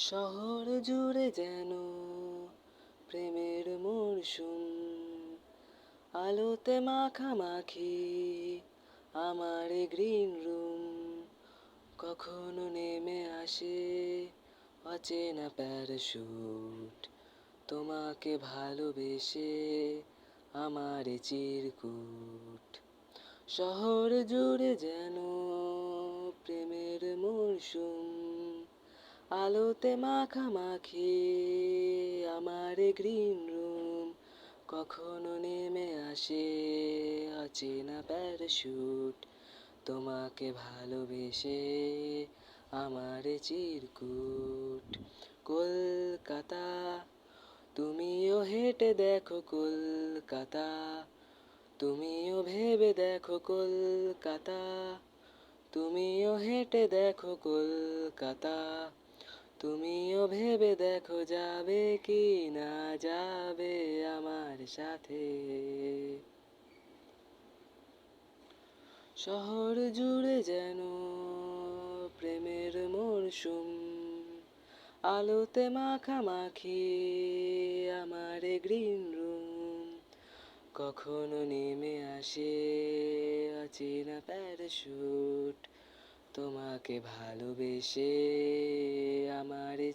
শহর জুড়ে যেন প্রেমের মরশুম। আলোতে মাখামাখি আমার গ্রিন রুম। কখনো নেমে আসে অচেনা প্যারাশুট। তোমাকে ভালোবেসে আমার চিরকুট। শহর জুড়ে যেন প্রেমের মরশুম। আলোতে মাখামাখি আমার গ্রিন রুম কখনো নেমে আসে অচেনা প্যারাশুট তোমাকে ভালোবেসে আমার চিরকুট। কলকাতা, তুমিও হেঁটে দেখো কলকাতা, তুমিও ভেবে দেখো কলকাতা, তুমিও হেঁটে দেখো কলকাতা। তুমিও ভেবে দেখো যাবে কি না যাবে আমার সাথে। শহর জুড়ে যেন প্রেমের মরশুম, আলোতে মাখামাখি আমার গ্রিন রুম। কখনো নেমে আসে অচেনা প্যারাশুট, তোমাকে ভালোবেসে